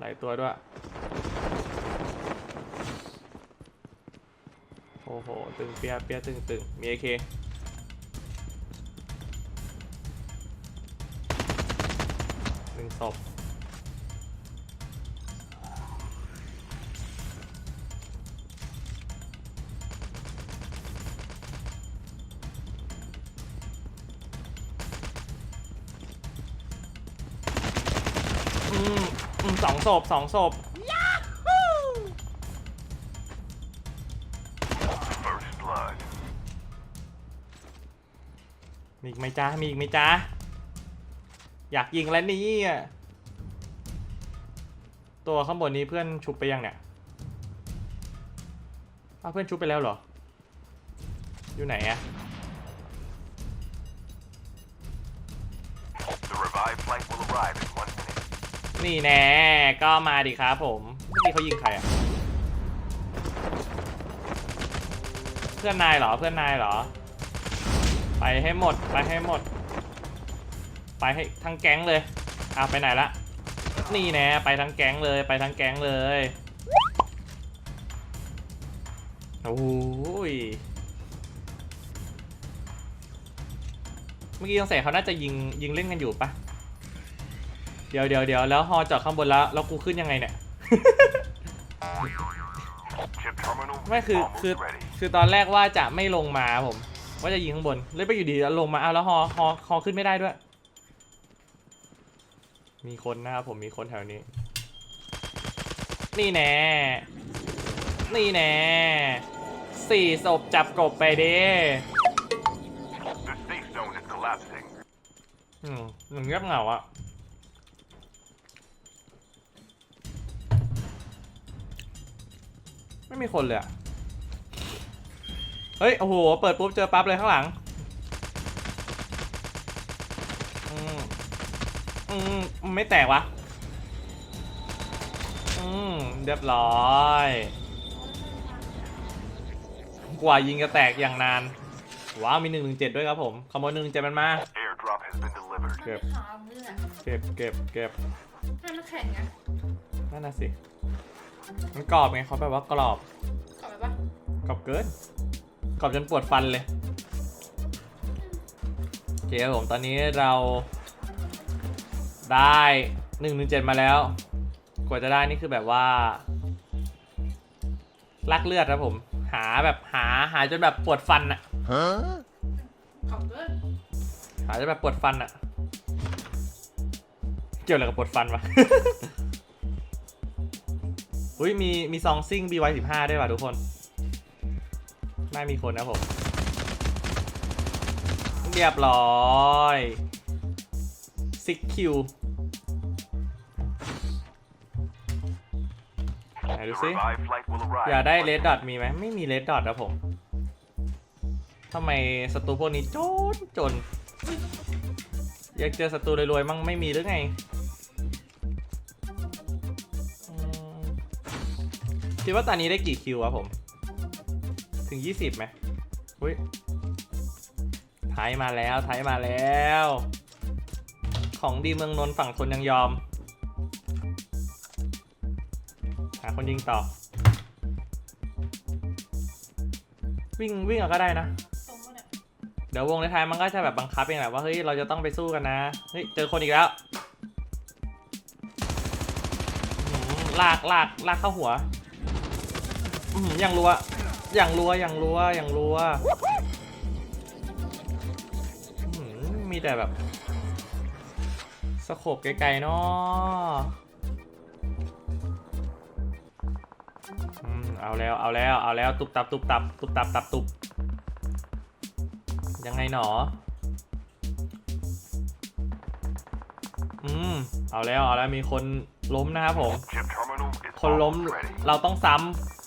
หลายตัวด้วย โอ้โห ตึงเปียเปียตึงตึงมีเอเคหนึ่งศพอืมอืม สองศพสองศพมีอีกไหมจ้ามีอีกไหมจ้าอยากยิงแล้วนี่อะตัวข้างบนนี้เพื่อนชุบไปยังเนี่ยอ้าวเพื่อนชุบไปแล้วเหรอ อยู่ไหนอะ นี่แน่ก็มาดิครับผมเมื่อกี้เขายิงใครอะ เพื่อนนายเหรอเพื่อนนายเหรอ ไปให้หมดไปให้หมด ไปให้ทั้งแก๊งเลยอะไปไหนละนี่แน่ไปทั้งแก๊งเลยไปทั้งแก๊งเลยโอ้ยเมื่อกี้ยังใส่เขาน่าจะยิงยิงเล่นกันอยู่ปะ เดี๋ยวเดี๋ยวเดี๋ยวแล้วฮอจอดข้างบนแล้วแล้วกูขึ้นยังไงเนี่ย Chip terminal ไม่คือ almost คือ ready. คือตอนแรกว่าจะไม่ลงมาผม ว่าจะยิงข้างบนเลยไปอยู่ดีแล้วลงมาเอาแล้วฮอฮอฮอขึ้นไม่ได้ด้วย มีคนนะครับผมมีคนแถวนี้ นี่แน่นี่แน่สี่ศพจับกบไปดิ The safe zone is collapsing. อืมหนึ่งเงียบเหงาอะ ไม่มีคนเลยอะเฮ้ย โอ้โห เปิดปุ๊บเจอปั๊บเลยข้างหลัง อืม อืม ไม่แตกวะ อืม เรียบร้อย กว่ายิงจะแตกอย่างนาน ว้าว มีหนึ่งหนึ่งเจ็ดด้วยครับผม ขโมยหนึ่งเจ็ดมันมา Airdrop has been delivered. เก็บขาวมืออะเก็บ เก็บ เก็บ ให้มันแข็งอะนั่นน่ะสิ มันกรอบไงเขาแบบว่ากรอบขอไปปะกรอบเกิน กรอบจนปวดฟันเลยโอเคครับผมตอนนี้เราได้หนึ่งหนึ่งเจ็ดมาแล้ว กว่าจะได้นี่คือแบบว่าลักเลือดครับผม หาแบบหาหาจนแบบปวดฟันอะขอบเกินหาจนแบบปวดฟันอะเกี่ยวอะไรกับปวดฟันวะ อุ้ยมีมีซองซิ่ง BY15 ด้วยว่ะทุกคนไม่มีคนนะผม เรียบร้อยซิกคิวไหนดูซิอย่าได้เลดดอทมีไหมไม่มีเลดดอทนะผมทำไมศัตรูพวกนี้จนจน อยากเจอศัตรูรวยๆมั่งไม่มีหรือไง คิดว่าตอนนี้ได้กี่คิวอะผม ถึง 20ไหมอุ้ยไทยมาแล้วไทยมาแล้ว ของดีเมืองนนท์ฝั่งทนยังยอม หาคนยิงต่อ วิ่งวิ่งเอาก็ได้นะ เดี๋ยววงในท้ายมันก็จะแบบบังคับเองแหละว่าเฮ้ยเราจะต้องไปสู้กันนะ เฮ้ยเจอคนอีกแล้วลากลากลากเข้าหัว อื้อหืออย่างรัว อย่างรัว อย่างรัว อย่างรัวอื้อหือมีแต่แบบ สโคบไกลๆเนาะอืมเอาแล้ว เอาแล้ว เอาแล้ว ตุบตับ ตุบตับ ตุบตับ ตับ ตุบ ยังไงหนอ อืม เอาแล้ว เอาแล้ว มีคนล้มนะครับผม Chip terminal is คนล้ม almost ready. เราต้องซ้ำ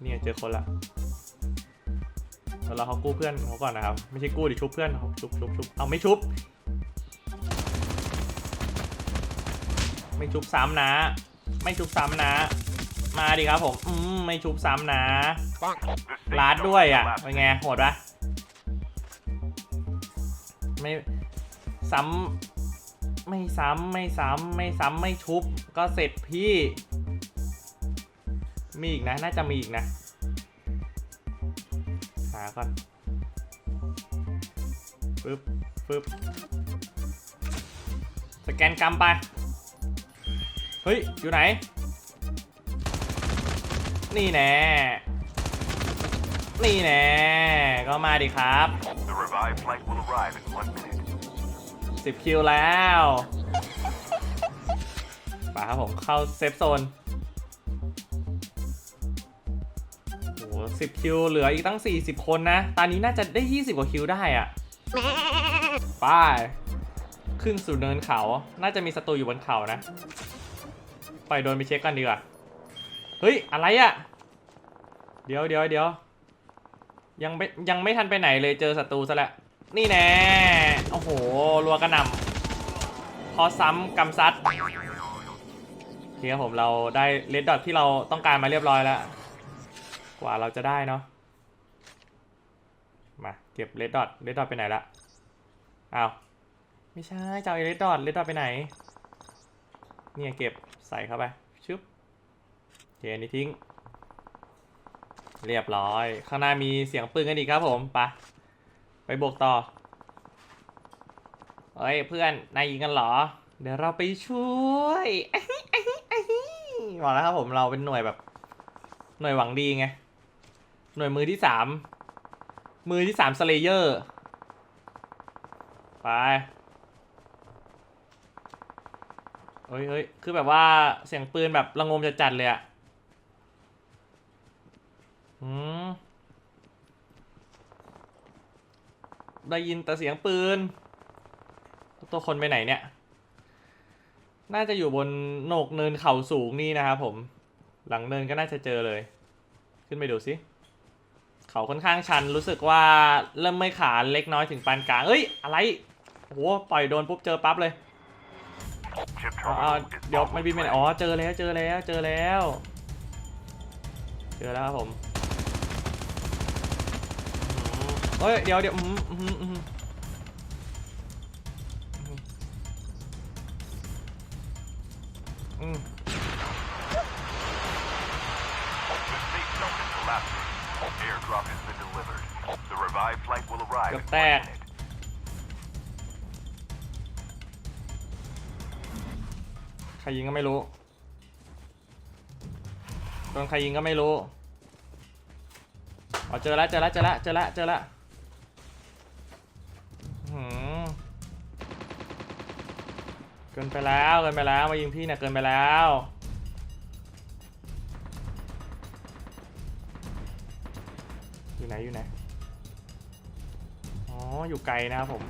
เนี่ยเจอคนละเดี๋ยวเราเขากู้เพื่อนเขาก่อนนะครับไม่ใช่กู้ดิชุบเพื่อนเขาชุบชุบชุบเอาไม่ชุบ ไม่ชุบซ้ำนะ ไม่ชุบซ้ำนะ มาดิครับผมอืมไม่ชุบซ้ำนะลาดด้วยอะเป็นไงโหดปะไม่ซ้ำไม่ซ้ำไม่ซ้ำไม่ซ้ำไม่ชุบก็เสร็จพี่ มีอีกนะ น่าจะมีอีกนะ หาก่อนปึ๊บปึ๊บสแกนกรรมไป เฮ้ย อยู่ไหน นี่แน่ นี่แน่ ก็มาดิครับ The revived flight will arrive in one minute. 10คิวแล้วไปครับผมเข้าเซฟโซน โอ้โหสิบคิว เหลืออีกตั้ง 40 คนนะ ตอนนี้น่าจะได้ 20 กว่าคิวได้อะไปขึ้นสู่เนินเขา น่าจะมีศัตรูอยู่บนเขานะปล่อยโดรนไปเช็คกันดีกว่า เฮ้ย อะไรอะเดี๋ยวเดี๋ยวเดี๋ยวยังไม่ยังไม่ทันไปไหนเลยเจอศัตรูซะแล้วนี่แน่ โอ้โห รัวกระหน่ำพอซ้ำกำซัดโอเคครับผมเราได้เลดดอทที่เราต้องการมาเรียบร้อยแล้ว กว่าเราจะได้เนาะมาเก็บเลดดอทเลดดอทไปไหนละอ้าวไม่ใช่จะเอาเลดดอทเลดดอทไปไหน เนี่ยเก็บใส่เข้าไปชึบเคอันนี้ทิ้ง เรียบร้อย ข้างหน้ามีเสียงปืนกันอีกครับผมไปไปบวกต่อเฮ้ยเพื่อนนายยิงกันเหรอ เดี๋ยวเราไปช่วยบอกแล้วครับผมเราเป็นหน่วยแบบ หน่วยหวังดีไง หน่วยมือที่สามมือที่สามสเลเยอร์ ไปเฮ้ยเฮ้ยคือแบบว่าเสียงปืนแบบระงมจะจัดเลยอะอืมได้ยินแต่เสียงปืน ตัวคนไปไหนเนี่ย น่าจะอยู่บนโหนกเนินเขาสูงนี่นะครับผม หลังเนินก็น่าจะเจอเลย ขึ้นไปดูสิ เขาค่อนข้างชันรู้สึกว่าเริ่มไม่ขาเล็กน้อยถึงปานกลางเอ้ยอะไรโอ้โหปล่อยโดนปุ๊บเจอปั๊บเลยเดี๋ยวไม่บินไปไหนอ๋อเจอแล้วเจอแล้วเจอแล้ว เจอแล้วครับผมอืมเฮ้ยเดี๋ยวเดี๋ยวอืม flight will arrive in Got one that. minute. ใครยิงก็ไม่รู้โดนใครยิงก็ไม่รู้อ๋อเจอแล้วเจอแล้วเจอแล้วเจอแล้วเจอแล้วหืมเกินไปแล้วเกินไปแล้วมายิงพี่เนี่ยเกินไปแล้ว อยู่ไหนอยู่ไหน อ๋ออยู่ไกลนะครับผม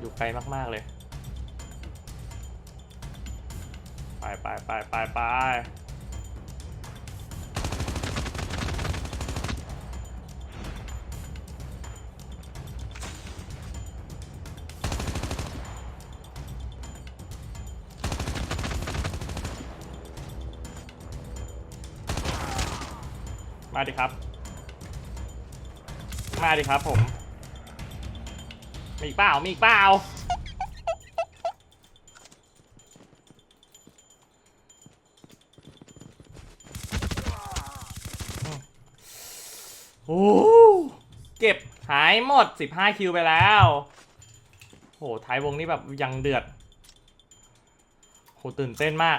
อยู่ไกลมาก ๆ เลย ไปไปไปไปไปมาดิครับ มาดิครับผม มีอีกเปล่า มีอีกเปล่า โอ้โหเก็บหายหมด 15 คิวไปแล้ว โหท้ายวงนี้แบบยังเดือด โห ตื่นเต้นมาก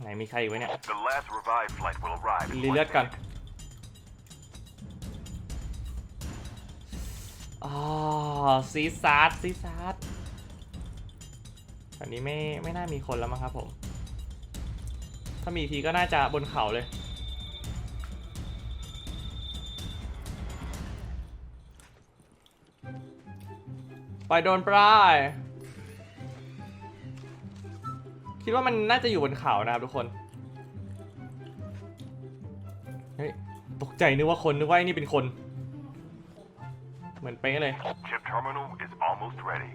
ไหนมีใครอีกไว้เนี่ย The last revived flight will arrive in รี one เลือดก่อน อ๋อซีซาร์ดซีซาร์ดตอนนี้ไม่ไม่น่ามีคนแล้วมั้งครับผม ถ้ามีทีก็น่าจะบนเขาเลย ไปโดนปลายคิดว่ามันน่าจะอยู่บนเขานะครับทุกคน เฮ้ย ตกใจนึกว่าคนนึกว่านี่เป็นคน เหมือนเป๊ะเลย Chip terminal is almost ready.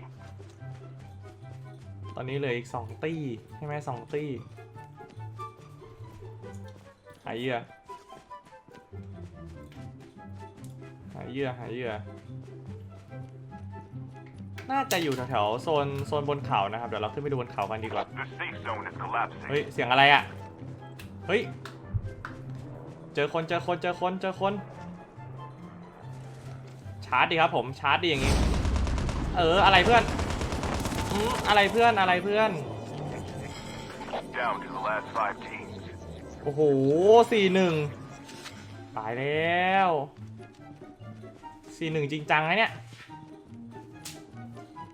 ตอนนี้เหลืออีกสองตี้ใช่ไหมสองตี้หายเหยื่อหหาเหยื่อหาเหยื่อน่าจะอยู่แถวๆโซนโซนบนเขานะครับ เดี๋ยวเราขึ้นไปดูบนเขากันดีกว่า The safe zone is collapsing. เฮ้ยเสียงอะไรอะ่ะ เฮ้ย เจอคนเจอคนเจอคนเจอคน ชาร์จดีครับผมชาร์จดีอย่างงี้ เอออะไรเพื่อนอืมอะไรเพื่อนอะไรเพื่อน Down to the last five teams. โอ้โหสี่หนึ่งตายแล้วสี่หนึ่งจริงจังนะเนี่ย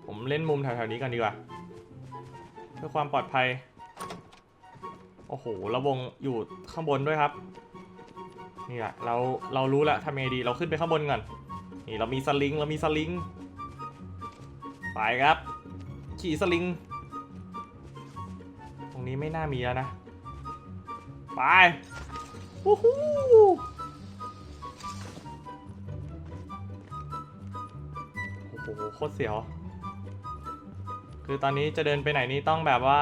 ผมเล่นมุมแถวๆนี้ก่อนดีกว่า เพื่อความปลอดภัย โอ้โหระวงอยู่ข้างบนด้วยครับ นี่แหละเราเรารู้แล้วทำยังไงดีเราขึ้นไปข้างบนก่อน นี่เรามีสลิงเรามีสลิง ไปครับ ขี่สลิง ตรงนี้ไม่น่ามีแล้วนะ ไปวู้ฮู้โอ้โหโคตรเสียว คือตอนนี้จะเดินไปไหนนี่ต้องแบบว่า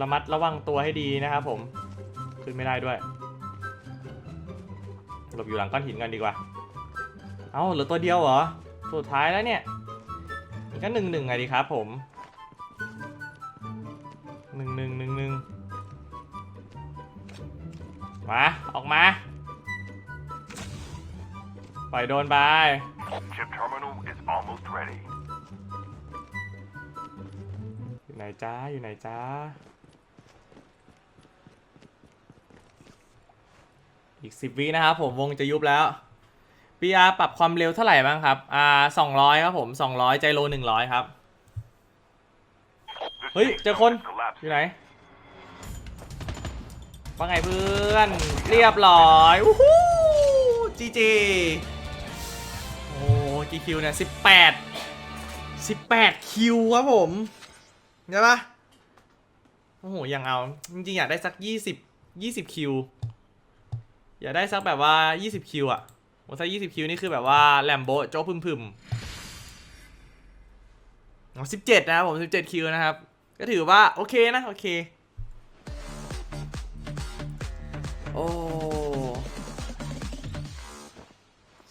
ระมัดระวังตัวให้ดีนะครับผม ขึ้นไม่ได้ด้วยหลบอยู่หลังก้อนหินกันดีกว่า เอ้าเหลือตัวเดียวเหรอ สุดท้ายแล้วเนี่ยอีกก็หนึ่งหนึ่งไงดีครับผมหนึ่งหนึ่งหนึ่งหนึ่งมาออกมาปล่อยโดนไป Chip terminal is almost ready. อยู่ไหนจ้าอยู่ไหนจ้าอีกสิบวินะครับผมวงจะยุบแล้ว PR ปรับความเร็วเท่าไหร่บ้างครับ อ่าสองร้อยครับผมสองร้อยใจโลหนึ่งร้อยครับ The เฮ้ย safe เจอคน zone is collapsing. อยู่ไหน ว่าไงเพื่อน เรียบร้อยอู้หูจีจีโอ้จีคิวเนี่ยสิบแปดสิบแปดคิวครับผมใช่ปะโอ้โห ยังเอา จริงๆ อยากได้สักยี่สิบยี่สิบคิว อยากได้สักแบบว่ายี่สิบคิวอะ โอ้สักยี่สิบคิวนี่คือแบบว่าแลมโบโจ๊กพึมพึมสิบเจ็ดนะครับผมสิบเจ็ดคิวนะครับ ก็ถือว่าโอเคนะ โอเค โอ้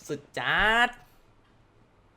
สุดจัด